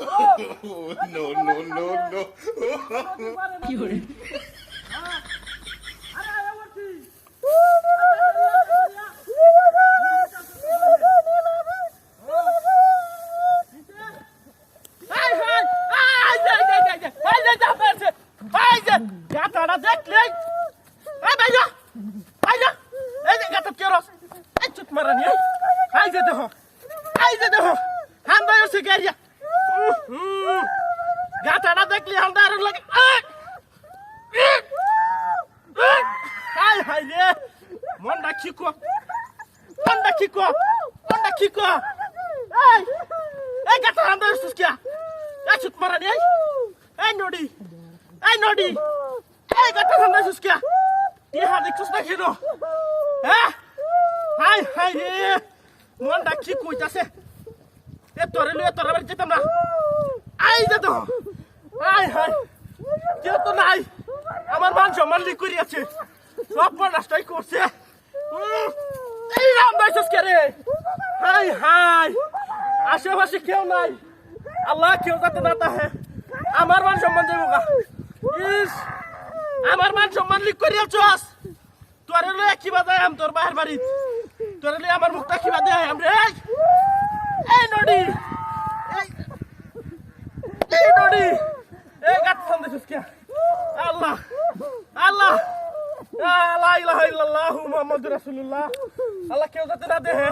no, no, no, no. কি করে high hi I যাই যাই যাই গাটাটা দেখলে দেখলে হান্দার লাগে। হাই হাই রে। মনটা খিকো। মনটা খিকো। মনটা খিকো। এই এই গাটা হান্দার ওসে কিয়া? এই চুট মারানি এই। এই নডি এই নডি এই গাটা হান্দার ওসে কিয়া? কি হাত দেখছস না কেন হ্যাঁ? হাই হাই রে। মনটা কি কইতাছে এ তোরে লুয়ে তোরা বাড়ি যেতাম না। আই দে তো। আই হাই কেউ নাই। আমার মান সম্মান লিক করি আছে সব নষ্টই করছে। এই রাম বাইসস কে রে? হাই হাই। আশেপাশে কেউ নাই। আল্লাহ কেউ যাতে না তাহে। আমার মান সম্মান দেবো গা। ইস, আমার মান সম্মান লিক করি আছস তোরে লয়ে কি বাজায় আম তোর বাহির বাড়ি তোরে লয়ে আমার মুখটা কি বাজায় আম এই নডি। এই নডি। এই গাত সামনে সুস্কিয়া। আল্লাহ। আল্লাহ। লা ইলাহা ইল্লাল্লাহু মুহাম্মাদুর রাসূলুল্লাহ। আল্লাহ কেউ যাতে না দেহে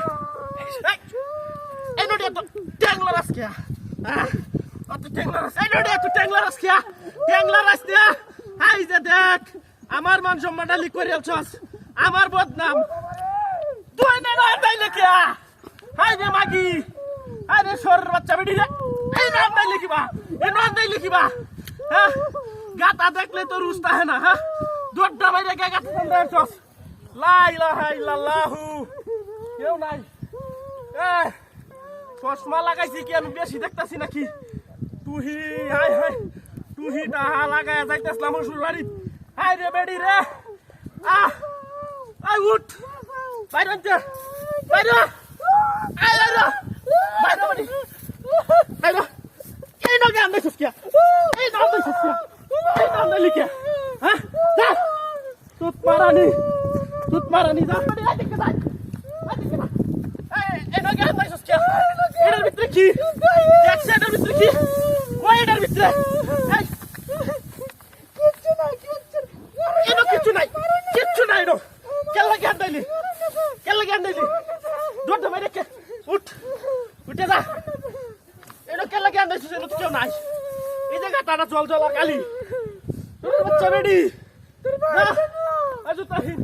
এই, নডি এত ট্যাংলা রাসকিয়া অত ট্যাংলা রাস এই নডি এত ট্যাংলা রাসকিয়া ট্যাংলা রাসকিয়া হাই যে দেখ আমার মান সম্মানটা লিক করে আলছস আমার বদনাম। তুই না না তাইলে কিয়া? হাই রে মাগি। হাই বাচ্চা বেডি রে। এই নাম নাই লিখিবা, এই নাম নাই লিখিবা। হ্যাঁ গাতা দেখলে তো রুস্তা হয় না হ্যাঁ? দোড্ডা বাইরে গে গাতা সামনে আছস লা ইলাহা ইল্লাল্লাহু। কেউ নাই। এ চশমা লাগাইছি কি আমি বেশি দেখতাছি নাকি? তুহি, হাই হাই। তুহি টাহা লাগায় যাইতেছিলাম শ্বশুর বাড়ি হাই রে বেডি রে। আহ আই উঠ। বাইরে বাইরে আই বাইরে বাড়ি বাইরে এই নগে আন্দে সুস্কিয়া এই নাম দে সুস্কিয়া এই নাম দে লিখিয়া হ্যাঁ যা তুত মারানি তুত মারানি যা এটার ভিতরে কি দেখছে এটার ভিতরে কি কই এটার ভিতরে কিচ্ছু নাই কিচ্ছু নাই এনো কেলা জ্ঞান দিলি কেলা জ্ঞান দিলি দৌড় দে বাইরে কে উঠ উঠে যা এনো কেলা জ্ঞান দিছিস এনো তো কেউ নাই জল জল আর কালি। তোর বাচ্চা রেডি আজ তাহিন